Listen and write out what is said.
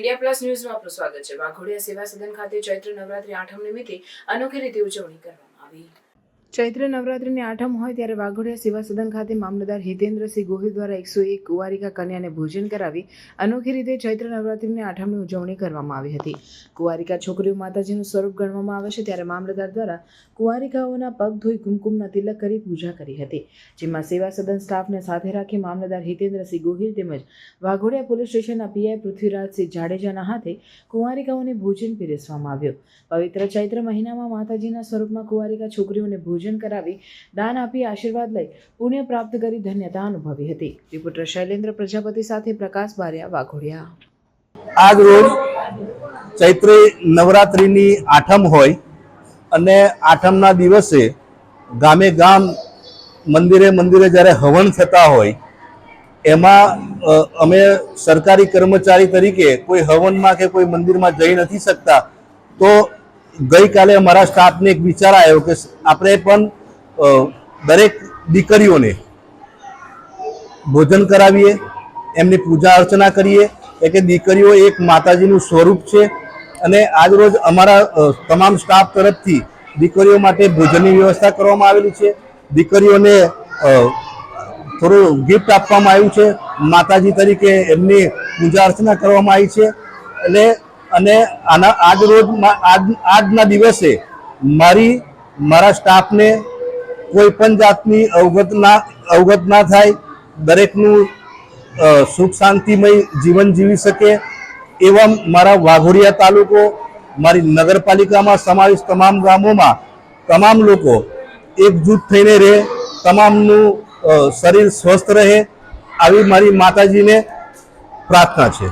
India plus ન્યૂઝમાં આપનું સ્વાગત છે. વાઘોડિયા સેવા સદન ખાતે ચૈત્ર નવરાત્રી આઠમ નિમિત્તે અનોખી રીતે ઉજવણી કરવામાં આવી. ચૈત્ર નવરાત્રિની આઠમ હોય ત્યારે વાઘોડિયા સેવા સદન ખાતે મામલતદાર હિતેન્દ્રસિંહ ગોહિલ દ્વારા એકસો એક કુંવારિકા કન્યાને ભોજન કરાવી અનોખી રીતે ચૈત્ર નવરાત્રિની આઠમની ઉજવણી કરવામાં આવી હતી. કુંવારિકા છોકરીઓ માતાજીનું સ્વરૂપ ગણવામાં આવે છે ત્યારે મામલતદાર દ્વારા કુંવારિકાઓના પગ ધોઈ કુમકુમના તિલક કરી પૂજા કરી હતી. જેમાં સેવા સદન સ્ટાફને સાથે રાખી મામલતદાર હિતેન્દ્રસિંહ ગોહિલ તેમજ વાઘોડિયા પોલીસ સ્ટેશનના પીઆઈ પૃથ્વીરાજસિંહ જાડેજાના હાથે કુંવારિકાઓને ભોજન પીરસવામાં આવ્યું. પવિત્ર ચૈત્ર મહિનામાં માતાજીના સ્વરૂપમાં કુંવારિકા છોકરીઓને ભોજન કરાવી દાન આપી આશીર્વાદ લઈ પુણ્ય પ્રાપ્ત કરી ધન્યતા અનુભવી હતી. રિપોર્ટર શૈલેન્દ્ર પ્રજાપતિ સાથે પ્રકાશ બારિયા, વાઘોડિયા. આજ રોજ ચૈત્રી નવરાત્રિની આઠમ હોય અને આઠમના દિવસે ગામે ગામ મંદિરે મંદિરે જ્યારે હવન થતા હોય, એમાં અમે સરકારી કર્મચારી તરીકે કોઈ હવનમાં કે કોઈ મંદિરમાં જઈ નથી શકતા, તો ગઈકાલે અમારા સ્ટાફને એક વિચાર આવ્યો કે આપણે પણ દરેક દીકરીઓને ભોજન કરાવીએ, એમની પૂજા અર્ચના કરીએ એટલે કે દીકરીઓ એક માતાજીનું સ્વરૂપ છે અને આજરોજ અમારા તમામ સ્ટાફ તરફથી દીકરીઓ માટે ભોજનની વ્યવસ્થા કરવામાં આવેલી છે. દીકરીઓને થોડું ગિફ્ટ આપવામાં આવ્યું છે. માતાજી તરીકે એમની પૂજા અર્ચના કરવામાં આવી છે. એટલે અને આના આજ રોજ આજ, આજના દિવસે મારી, મારા સ્ટાફને કોઈ પણ જાતની અવગત ના અવગત ના થાય, દરેકનું સુખ શાંતિમય જીવન જીવી શકે એવા મારા વાઘોડિયા તાલુકો, મારી નગરપાલિકામાં સમાવેશ તમામ ગામોમાં તમામ લોકો એકજૂથ થઈને રહે, તમામનું શરીર સ્વસ્થ રહે, આવી મારી માતાજીને પ્રાર્થના છે.